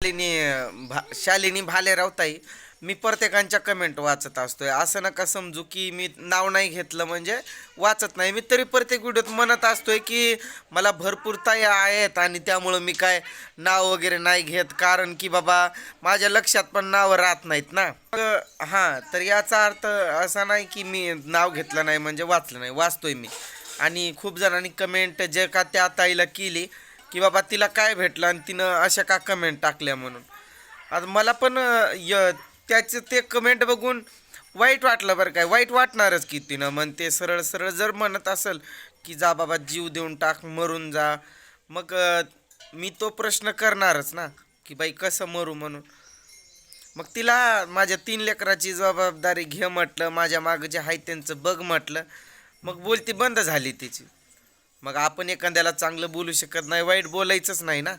शालिनी भा शालिनी भालेरावताई मी प्रत्येकांच्या कमेंट वाचत असतोय. असं नका समजू की मी नाव नाही घेतलं म्हणजे वाचत नाही. मी तरी प्रत्येक व्हिडिओत म्हणत असतोय की मला भरपूर ताई आहेत आणि त्यामुळं मी काय नाव वगैरे नाही घेत. कारण की बाबा माझ्या लक्षात पण नावं राहत नाहीत ना. हां तर याचा अर्थ असा नाही की मी नाव घेतलं नाही म्हणजे वाचलं नाही. वाचतोय मी. आणि खूप जणांनी कमेंट जे का त्या ताईला केली की बाबा तिला काय भेटलं आणि तिनं अशा का कमेंट टाकल्या म्हणून. आता मला पण य त्याचं ते कमेंट बघून वाईट वाटलं बरं काय वाईट वाटणारच की तिनं. म्हणते सरळ सरळ जर म्हणत असेल की जा बाबा जीव देऊन टाक मरून जा. मग मी तो प्रश्न करणारच ना की बाई कसं मरू म्हणून. मग तिला माझ्या तीन लेकराची जबाबदारी घे म्हटलं माझ्या मागं जे आहे त्यांचं बघ म्हटलं. मग बोलती बंद झाली तिची. मग आपण एखाद्याला चांगलं बोलू शकत नाही वाईट बोलायचंच नाही ना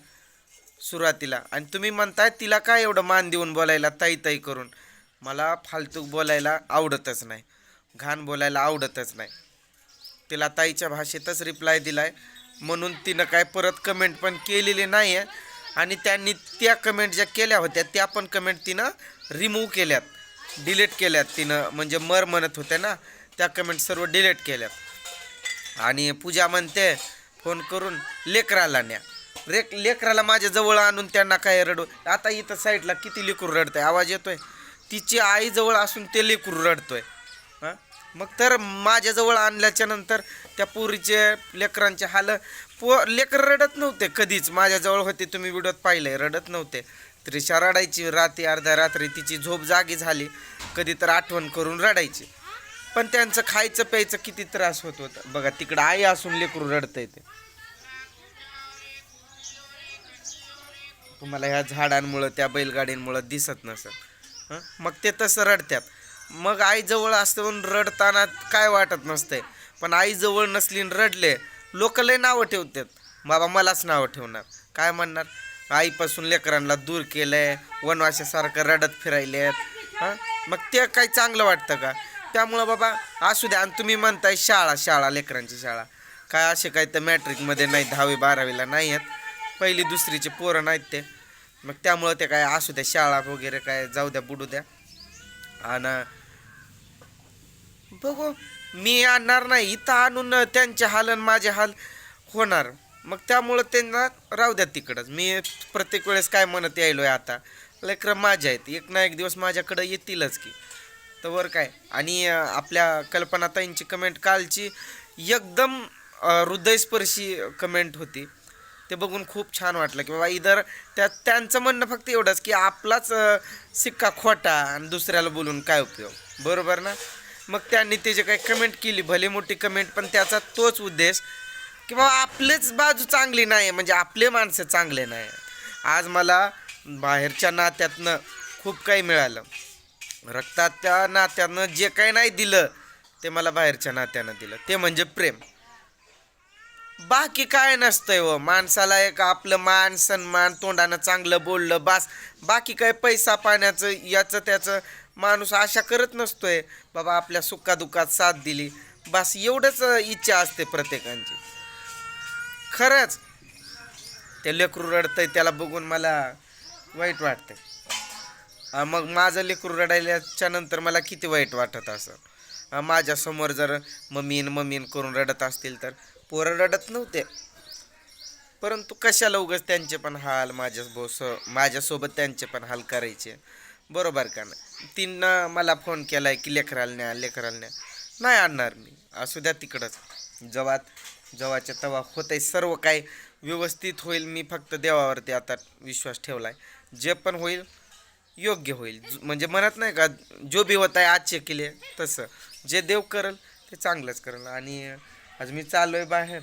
सुरुवातीला. आणि तुम्ही म्हणताय तिला काय एवढं मान देऊन बोलायला ताई ताई करून? मला फालतूक बोलायला आवडतच नाही. घाण बोलायला आवडतच नाही. तिला ताईच्या भाषेतच रिप्लाय दिलाय. म्हणून तिनं काय परत कमेंट पण केलेली नाही आहे आणि त्यांनी त्या कमेंट ज्या केल्या होत्या त्या पण कमेंट तिनं रिमूव्ह केल्यात. डिलीट केल्यात तिनं. म्हणजे मर म्हणत होत्या ना त्या कमेंट सर्व डिलीट केल्यात. आणि पूजा म्हणते फोन करून लेकराला न्या. रेक लेकराला माझ्या जवळ आणून त्यांना काय रडू आता इथं साईडला किती लेकरू रडतंय? आवाज येतोय? तिची आई जवळ असून ते लेकरू रडतोय. हां? मग तर माझ्याजवळ आणल्याच्या नंतर त्या पोरीचे लेकरांचे हाल पो लेकर रडत नव्हते कधीच. माझ्याजवळ होते तुम्ही व्हिडिओत पाहिलंय रडत नव्हते. त्रिशा रडायची रात्री अर्ध्या रात्री तिची झोप जागी झाली. कधी तर आठवण करून रडायची. पण त्यांचं खायचं प्यायचं किती त्रास होत होता. बघा तिकडं आई असून लेकरू रडतंय ते. तुम्हाला ह्या झाडांमुळं त्या बैलगाडींमुळं दिसत नसत मग ते तसं रडत्यात. मग आई जवळ म्हणून रडताना काय वाटत नसतंय. पण आई जवळ नसली आणि रडले लोक लय नावं ठेवतात. बाबा मलाच नावं ठेवणार. काय म्हणणार? आईपासून लेकरांना दूर केलंय वनवाशासारखं रडत फिरायलेत. हां? मग ते काही चांगलं वाटतं का? त्यामुळं बाबा असू द्या आणि तुम्ही म्हणताय शाळा शाळा लेकरांची शाळा. काय असे काय तर मॅट्रिकमध्ये नाही दहावी बारावीला नाही आहेत पहिली दुसरीचे पोरं नाहीत ते. मग त्यामुळं ते काय असू द्या शाळा वगैरे काय जाऊ द्या बुडू द्या. आणि बघू मी आणणार नाही. इथं आणून त्यांचे हाल आणि माझे हाल होणार. मग त्यामुळं त्यांना राहू द्या तिकडंच. मी प्रत्येक वेळेस काय म्हणत यायलो आहे आता. लेकरं माझ्या आहेत. एक ना एक दिवस माझ्याकडं येतीलच की. तर वर काय? आणि आपल्या कल्पनाताईंची कमेंट कालची एकदम हृदयस्पर्शी कमेंट होती. ते बघून खूप छान वाटलं की बाबा इधर त्या त्यांचं म्हणणं फक्त एवढंच की आपलाच सिक्का खोटा आणि दुसऱ्याला बोलून काय उपयोग? बरोबर ना? मग त्यांनी त्याची काही कमेंट केली भले मोठी कमेंट पण त्याचा तोच उद्देश की बाबा आपलेच बाजू चांगली नाही म्हणजे आपले माणसं चांगले नाही आज मला बाहेरच्या नात्यातनं खूप काही मिळालं. रक्ताच्या नात्यानं जे काही नाही दिलं ते मला बाहेरच्या नात्यानं दिलं. ते म्हणजे प्रेम. बाकी काय नसतंय व माणसाला एक आपलं मान सन्मान तोंडानं चांगलं बोललं बास. बाकी काय पैसा पाण्याचं याचं त्याचं माणूस आशा करत नसतोय. बाबा आपल्या सुखादुखात साथ दिली. बस एवढंच इच्छा असते प्रत्येकांची. खरंच ते लेकरू रडतंय त्याला बघून मला वाईट वाटतंय. मग माझं लेकरू रडायल्याच्या नंतर मला किती वाईट वाटत असं? माझ्यासमोर जर मम्मीन मम्मीन करून रडत असतील तर पोरं रडत नव्हते. परंतु कशाला उगच त्यांचे पण हाल माझ्या बोस माझ्यासोबत त्यांचे पण हाल करायचे? बरोबर का नाही? तिनं मला फोन केला आहे की लेकराला न्या लेकराला न्या. नाही आणणार मी. असू द्या तिकडंच. जेव्हा तवा होत आहे सर्व काही व्यवस्थित होईल. मी फक्त देवावरती आता विश्वास ठेवला आहे जे पण होईल योग्य होईल. म्हणजे म्हणत नाही का जो बी होत आहे आजचे केले तसं. जे देव करल ते चांगलंच करल. आणि आज मी चाललो आहे बाहेर.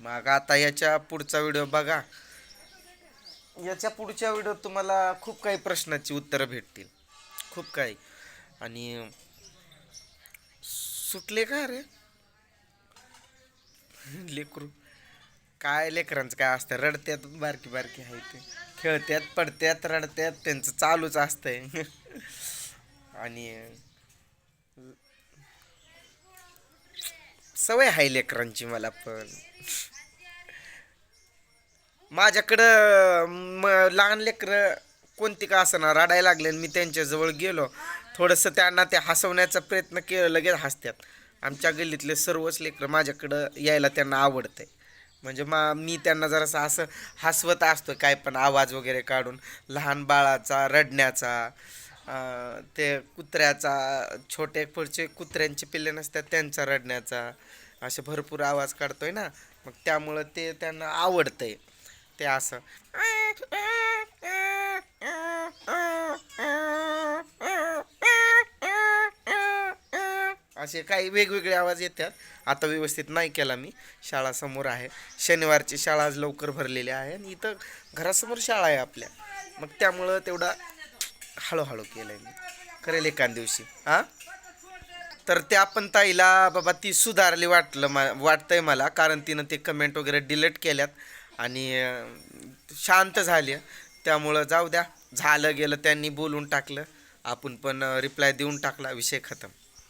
मग आता याच्या पुढचा व्हिडिओ बघा. याच्या पुढच्या व्हिडिओ तुम्हाला खूप काही प्रश्नाची उत्तरं भेटतील. खूप काही. आणि सुटले का रे? लेकरू. काय लेकरांचं काय असतं? रडत्यात बारकी बारकी आहे ते. खेळत्यात पडत्यात रडत्यात त्यांचं चालूच असतंय. आणि सवय आहे लेकरांची मला पण. माझ्याकडं म लहान लेकरं कोणती का असणार रडायला लागले आणि मी त्यांच्याजवळ गेलो. थोडंसं त्यांना ते हसवण्याचा प्रयत्न केला लगेच हसतात आमच्या गल्लीतले सर्वच लेकरं माझ्याकडं यायला त्यांना आवडतंय. म्हणजे मा मी त्यांना जरासं असं हसवत असतो काय पण आवाज वगैरे काढून. लहान बाळाचा रडण्याचा ते कुत्र्याचा छोटे पुढचे कुत्र्यांचे पिल्ले नसतात त्यांचा रडण्याचा. असे भरपूर आवाज काढतोय ना मग त्यामुळं ते त्यांना आवडतंय. ते असं. असे काही वेगवेगळे आवाज येतात. आता व्यवस्थित नाही केला मी. शाळा समोर आहे. शनिवारची शाळा आज लवकर भरलेली आहे आणि इथं घरासमोर शाळा आहे आपल्या. मग त्यामुळं तेवढा हळूहळू केलं आहे मी. करेल एखाद दिवशी. हां तर त्या पण ताईला बाबा ती सुधारली वाटलं मा वाटतंय मला. कारण तिनं ते कमेंट वगैरे डिलीट केल्यात आणि शांत झाली. त्यामुळं जाऊ द्या. झालं गेलं त्यांनी बोलून टाकलं. आपण पण रिप्लाय देऊन टाकला. विषय खतम.